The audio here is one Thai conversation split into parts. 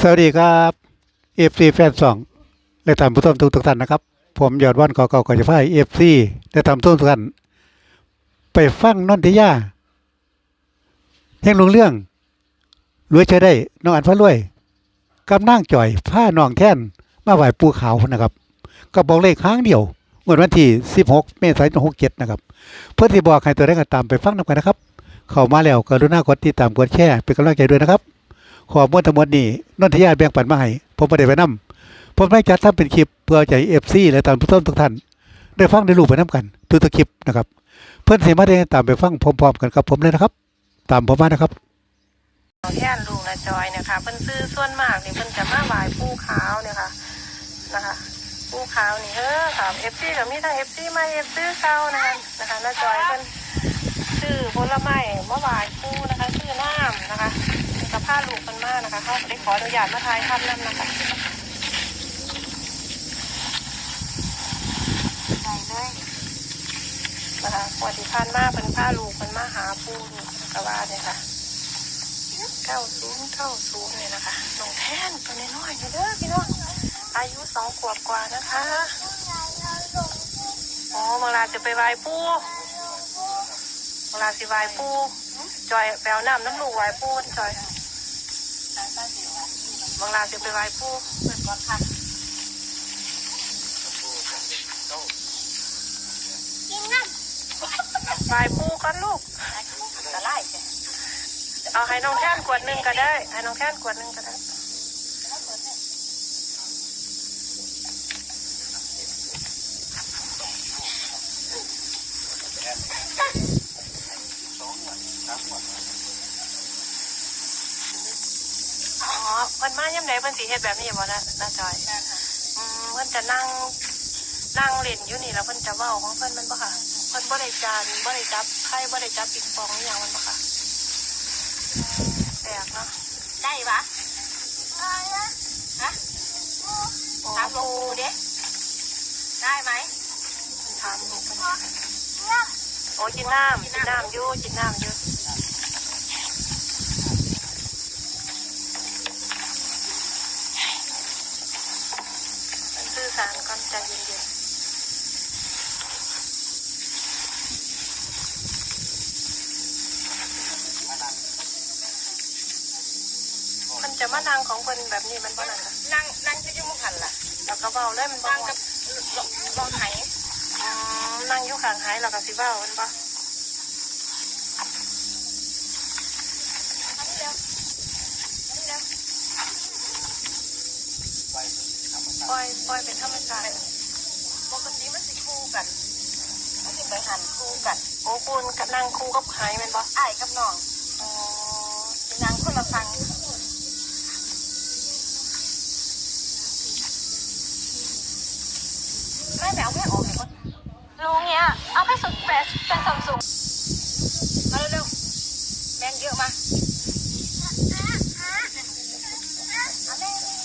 สวัสดีครับเอฟซีแฟนสองและท่านผู้ชมทุกทุกท่านนะครับ ผมยอดวันกอเก่าก่อจะพายเอฟซีและท่านผู้ชมทุกท่านไปฟังนนทิยาแห่งลุงเรื่องรวยเชยได้น้องอันพระรวยกำนั่งจ่อยผ้านองแท่นมาไหวปูขาวนะครับ ก็บอกเลขครั้งเดียวเงวดวันที่ 16 เมษายน67นะครับ เพื่อที่บอกให้ตัวได้ก็ตามไปฟังนำกันนะครับ เข้ามาแล้วกรุณากดติดตามกดแชร์เป็นกำลังใจด้วยนะครับ ขอมวลทั้งหมดนี้นนทยาแบ่งปันมาให้ผมไม่ได้ไปนํผมได้จัดทำเป็นคลิปเพื่อใจเอฟซีและตามผู้ชมทุกท่าน ได้ฟังได้รู้ไปน้กันทุกๆคลิปนะครับ เพื่อนสามารถได้ตามไปฟังพร้อมๆกันกับผมเลยนะครับ ตามผมมานะครับแท่นลุงนะจอยนี่ยค่ะเพิ่นซื้อส่วนมากนี่เพิ่นจะมาไหว้ปูขาวเนี่ยค่ะนะคะปูขาวนี่เฮ้อค่ะเอฟซีกับมีทั้งเอฟซีมาเอฟซีเก่านะคะนะคะน้าจอยเพิ่นซื้อผลไม้มาไหว้ปูนะคะซื้อน้ำนะคะ ผ้าลูกเพิ่นมากนะคะเขาได้ขออนุญาตมาถ่ายทำน้ำนะคะใส่เลยนะคะปฏิพันธ์มากเพิ่นผ้าลูกเพิ่นมาหาปูนี่ก็ว่าเนี่ยค่ะเก้าศูนย์เก้าศูนย์เนี่ยนะคะน้องแท่นตัวน้อยๆเด้อพี่น้องอายุสองขวบกว่านะคะอ๋อเมื่อลาจะไปไหว้ปู่เมื่อลาสิไหว้ปูจอยแปลวน้ำน้ำลูกไหว้ปูนจอย เมื่อลาจะไปไหว้ปู่เปิดก่อนค่ะไหว้ปู่ก่อนลูกจะไล่จ้ะเอาให้น้องแท่นขวดหนึ่งก็ได้ ให้น้องแท่นขวดหนึ่งก็ได้ อ๋อเพิ่นมาย่ำ ไหนเพิ่นสีเฮ็ดแบบนี้บ่นะน้าจอยอืมเพิ่นจะนั่งนั่งเล่นอยู่นี่แล้วเพิ่นจะเว้าของเพิ่นแมันบ่ค่ะเพิ่นบ่ได้จานบ่ได้จับไข่บ่ได้จับปิงปองอหย่างมันบ่ค่ะแปลกเนาะได้ปะฮะโอ้ถามหลวงปู่ดิได้ไหมถามลูกเพิ่นโอ้กินน้ำกินน้ำอยู่กินน้ำอยู่สื่อสารก่อน ใจเย็นๆมันจะมานั่งของเพิ่นแบบนี้มันบ่นั่นค่ะนั่งนั่งจะยุ่งหันล่ะแล้วก็เบาเลยมันบ่นั่งม่วกับนลองไหอืมนั่งอยู่ข้างหายแล้วก็สิเว้ามันบ่ อันนี้เร็วอันนี้เร็ว ป ล่อยปล่อยเป็นธรรมชาติปกติมันสิคู่กันมันสิไปหันคู่กันโอ้คุณกับนั่งคู่กับหายแมันบ่อ้ายกับน้องอ๋อสินั่งคนละฟังแม่แมวไม่ออกเลยคน ลุงเนี่ยเอาไปสุดแปดเป็นซัมซุง มาเร็วๆแมงเยอะมา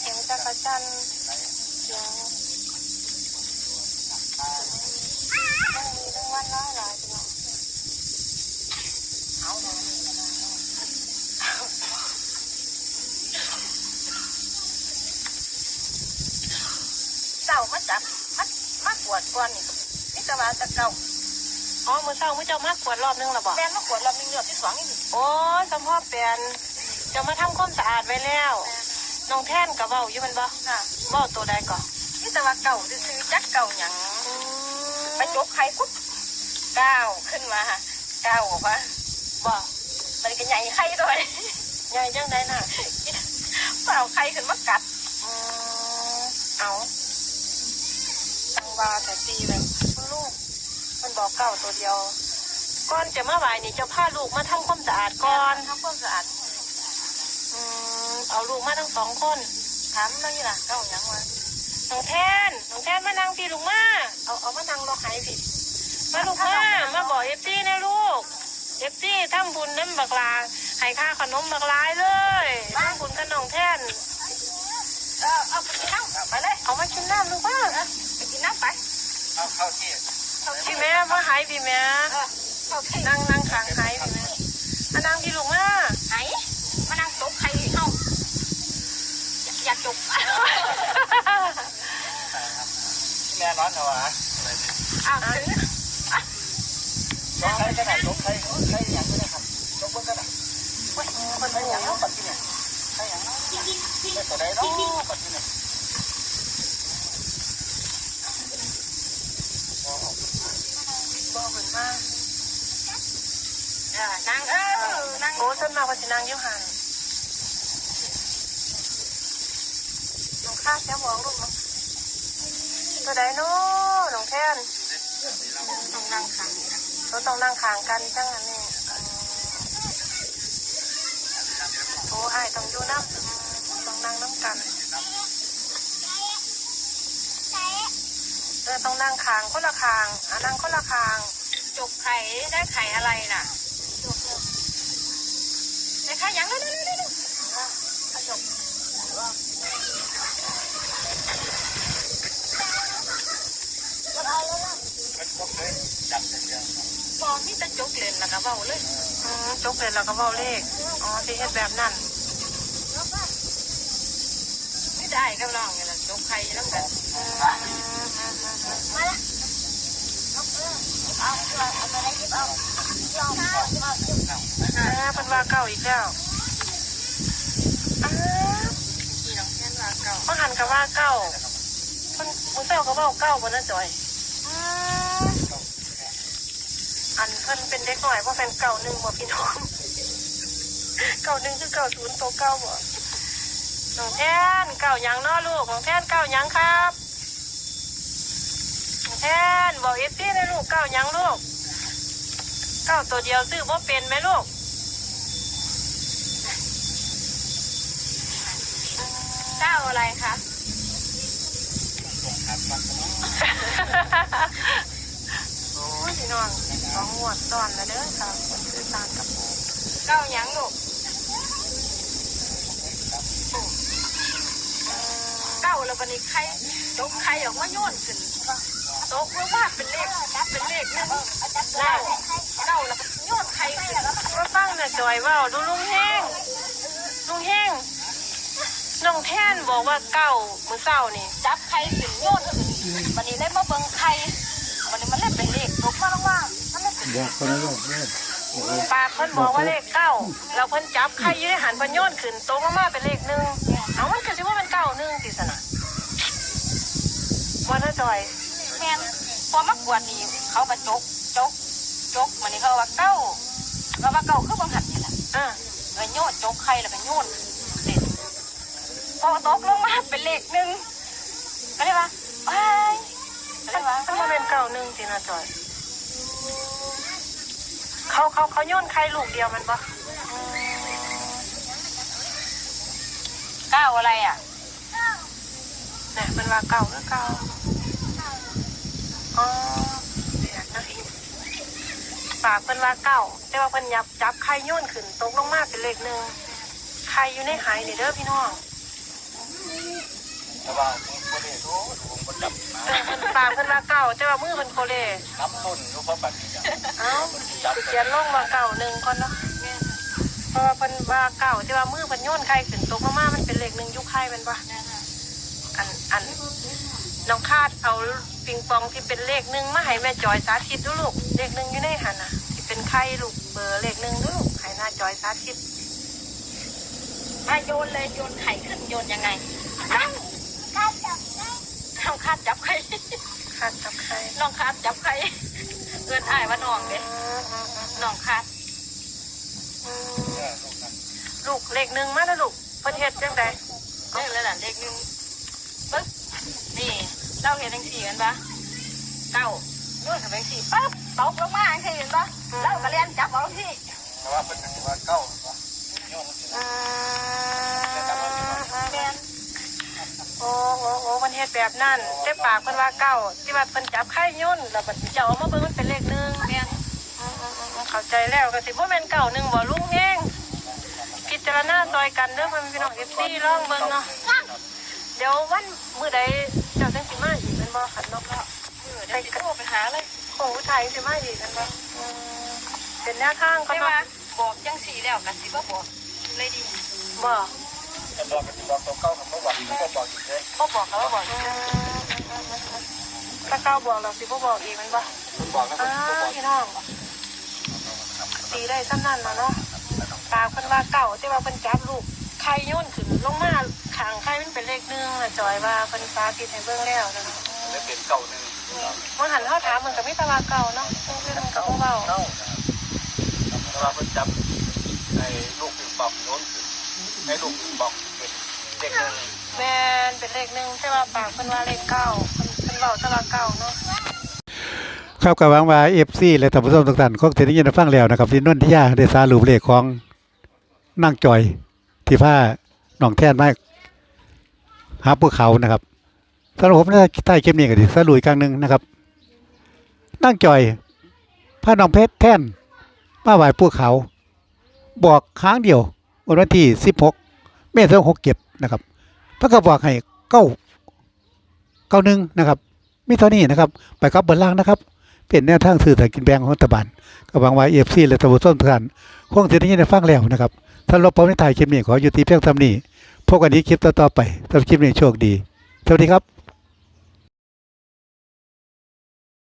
เสียงจักรจันทร์เสียงต้องมีทั้งวันน้อยหลายจัง เอาหน่อยเจ้ามาจับมัดมาปวด ก่อนนี่นี่จะมาจะเก่าอ๋อมื้อเช้ามื้อเจ้ามากวดรอบนึงแล้วบ่แม่นมาปวดรอบนึงเดือดที่สองนี่โอ้ยสมพ่อเปลี่ยนจะมาทำความสะอาดไว้แล้ว น้องแท่นกับเว้าอยู่แมันบ่น่ะเว้าตัวใดก่อนนี่แต่ว่าเก่าซื้อๆจักเก่าหยังอืมไปจกไข่ปุ๊บก้าวขึ้นมาก้าวออกมาบ่มันก็ใหญ่ไข่ด้วยใหญ่จังไดน่ะเปล่าไข่ขึ้นมากัดอืมเอาตังว่าแต่ตีแบบลูก มันบอกเก่าตัวเดียว ก่อนจะมาไหวนี่เจ้าพาลูกมาทำความสะอาดก่อน ทำความสะอาดอืม เอาลูกมาทั้งสองคนถามนั่นนี่ล่ะเก่าหยังวะน้องแทนน้องแทนมานั่งพี่ลูกมาเอาเอามานั่งรอหายพี่มาลูกมามาบอกเอฟซีนะลูกเอฟซีทำบุญน้ำบักลาให้ค่าขนมบักลายเลยทำบุญกับน้องแทนเออเอาไปกินน้ำไปเลยเอามากินน้ำลูกมาไปกินน้ำไปพี่แม่มาหายพี่แม่เออเข้าที่นั่งนั่งขางหายพี่แม่มานั่งพี่ลูกมา ไหนมานั่งตกไข่เฮา เร้อนเหรอวะ อ้าวถึง ยกใครก็ได้ยกใครใครอย่างก็ได้ครับยกเบิ้งก็ได้มันเป็นอย่างนั้นปัจจุบันใครอย่างนั้นไม่ตัวใดเนาะปัจจุบัน บ่เหมือนมาก อ่านางเอ โอ้ฉันมาว่าสินางยุหันหนูคาดแล้วบอกลูกเนาะตัวใดเนาะน้องแทนต้องนั่งขังเราต้องนั่งขางกันจังอันนี้อืมโอ้ไอต้องอยู่น้ำต้องนั่งน้ำกันเออต้องนั่งขางคนละขางอะนั่งคนละขางจุกไข่ได้ไข่อะไรน่ะ ได้ไข่ยังนี่นี่นี่บอกนี่จะจุกเล่นแล้วก็เบาเลยอืมจกเลยเราก็เว้าเลขอ๋อที่เฮ็ดแบบนั้นไม่ได้ก็ลองไงล่ะจุกไข่แล้วกันมอืมอืมอืมอืมเอาเอาเอาเอาลองเอาเอา อ่าเพิ่นว่าเก่าอีกแล้วอ้าวที่น้องแค่นว่าเก่ามาหันกับว่าเก่าเพิ่นมึงเจ้าก็เว้าเก่าบ่นะจอยอืมอันเพิ่นเป็นเด็กหน่อยบ่แม่นเก่าหนึ่งบ่พี่น้องเก่าหนึ่งคือเก่าศูนย์โตวเก่าบ่น้องแทนเก่าหยังเนาะลูกน้องแทนเก่าหยังครับน้องแทนบอกเอฟซีเลยลูกเก่าหยังลูกเก่าตัวเดียวซื้อบ่เป็นไหมลูก เก้าอะไรคะโอ้ยพี่น้องสองงวดซ้อนแล้วเด้อค่ะคนซื้อตามกับปูเก้าหยังลูกเก้าแล้ววันนี้ไข่ตกไข่ออกมาโยนขึ้นตกว่าว่าเป็นเลขเป็นเลขหนึ่งเก้าเก้าแล้วก็โยนไข่ขึ้นก็ฟังน่ะจอยว่าดูลุงแห้งลุงแห้ง น้องแท่นบอกว่าเก้ามือเศร้านี่จับไข่ขึ้นโยนขึ้นวันนี้เลยมาเบิ่งไข่วันนี้มันเล่นเป็นเลขตกมาแล้วว่ามันเล่นเป็นบอกคนละบอกเลยปากเพิ่นบอกว่าเลขเก้าแล้วเพิ่นจับใครอยู่ในหันเพิ่นโยนขึ้นตรงมาเป็นเลขหนึ่งเอามันก็สิว่าเป็นเก้าหนึ่งติสนะว่าถ้าจอยแม่นพอมากวดนี่เขาก็จกจกจกวันนี้เขาว่าเก้าเราว่าเก้าคือบังหัดนี่แหละอะเออโยนจกไข่แล้วก็โยนเด็ด พอตกลงมาเป็นเลขหนึ่งก็เลยว่าไปก็เลยว่ามันมาเป็นเก้าหนึ่งตินะจอยเขาเขาเขาโยนใครลูกเดียวมันปะเก้าอะไรอะเนี่ยเป็นว่าเก้าหรือเก้าอ๋อเดี๋ยวนะพี่ปากเป็นว่าเก้าแต่ว่าเพิ่นยับจับใครโยนขึ้นตกลงมาเป็นเลขหนึ่งใครอยู่ในหายนี่เด้อพี่น้อง แต่ว่าคนนี้รู้ผมก็จับมาเออเพิ่นปากเพิ่นว่าเก้าแต่ว่ามือเพิ่นโคเลน้ำต้นรู้เพราะปัจจุบันเอ้าสิเขียนลงว่าเก้าหนึ่งก่อนเนาะเพราะว่าเพิ่นว่าเก้าแต่ว่ามือเพิ่นโยนใครขึ้นตกลงมามันเป็นเลขหนึ่งอยุคใครเป็นปะอันอันน้องคาดเอาปิงปองที่เป็นเลขหนึ่งมาให้แม่จอยสาธิตดูลูกเลขหนึ่งอยู่ในหันน่ะที่เป็นไข่ลูกเบอร์เลขหนึ่งดูลูกให้หน้าจอยสาธิตมาโยนเลยโยนไข่ขึ้นโยนยังไงนั่ง ข้าจับได้น้องคาดจับไข่คาดกับไข่น้องคาดจับไข่เอินอ้ายว่าน้องเด้อืมอืมอืมน้องคาดอืมลูกเลขหนึ่งมาแล้วลูกเพิ่นเฮ็ดจังไดเลขแล้วน่ะเลขหนึ่งปึ๊บนี่เราเห็นทั้งสี่กันปะเก้าโยนกับทั้งสี่ปั๊บตกลงมาทั้งสี่เห็นปะแล้วก็เรียนจับเอาที่แต่ว่าเป็นว่าเก้าโยม อืม แม่น โอ้โอ้โอ้มันเฮ็ดแบบนั้นแต่ปากเพิ่นว่าเก้าที่ว่าเพิ่นจับไข่ย่นแล้วบัดนี้จะเอามาเบิ่งมันเป็นเลขหนึ่งแม่นอืมอืมอืมเข้าใจแล้วก็สิบ่แม่นเก่าหนึ่งบ่ลุงเองพิจารณาซอยกันเด้อพ่อแม่พี่น้อง FC ลองเบิ่งเนาะเดี๋ยววันมื้อใดเจ้าจังสิมาอีกแม่นบ่ขันนกแล้วเออเดี๋ยวสิโทรไปหาเลยคงผู้ชายสิมาอีกแม่นบ่อืมเป็นแนวทางก็ไม่เนาะว่าบอกจังสี่แล้วกันสิว่าบอกเลยดีบ่ แต่บอกกันบอกตัวเก้าผมก็บอกผมก็บอกอยู่เลยบ่บอกแล้วว่าบอกอืมก็เก้าบอกเราสิบ่บอกอีกแมันบ่คุณบอกแล้วคุอ้าณบอกพี่น้องตีได้ซ้ำนั่นแล้วเนาะปากเพิ่นว่าเก่าแต่ว่าเพิ่นจับลูกไข่โย่นขึ้นลงมาขางไข่มันเป็นเลขหนึ่งน่ะจอยว่าเพิ่นสาธิตให้เบิ่งแล้วนะคะแล้วเป็นเก่าหนึ่งมันหันเขาถามมันก็ไม่ตะวาเก่าเนาะเพิ่นมันก็บ่เว้าเก่าแต่ว่าเพิ่นจับในลูกปิงปองโน้นขึ้น ในลูกปิงปองเป็นเด็กหนึ่งแม่นเป็นเลขหนึ่งแต่ว่าปากเพิ่นว่าเลขเก้าเพิ่นเพิ่นเว้าแตะวาเก่าเนาะ ครับกับวังว่าเอฟซีและท่านผู้ชมทุกท่านคงจะได้ยินได้ฟังแล้วนะครับที่นนทิยาได้สารุปเลขของนั่งจอยที่ผ้าหนองแท่นไม้หาภูเขานะครับสำหรับผมในใต้คลิปนี้ก็ดีสรุปอีกครั้งหนึ่งนะครับ นั่งจอยผ้าหนองเพชรแท่นมาไหวภูเขา บอกครั้งเดียววันที่สิบหก เมษายนหกเก็บนะครับพระกบอกให้เก้าเก้าหนึ่งนะครับมีเท่านี้นะครับ ไปครับบนล่างนะครับ เป็นแนวทางสื่อสารกินแบงของรัฐบาลก็หวังว่าเอฟซีและตำรวจต้นทุนคงจะได้ยินได้ฟังแล้วนะครับท่านรบพร้อมในถ่ายคลิปนี้ขออยู่ที่เพียงเท่านี้พบกันอีกคลิปต่อๆไปสำหรับคลิปนี้โชคดี สวัสดีครับ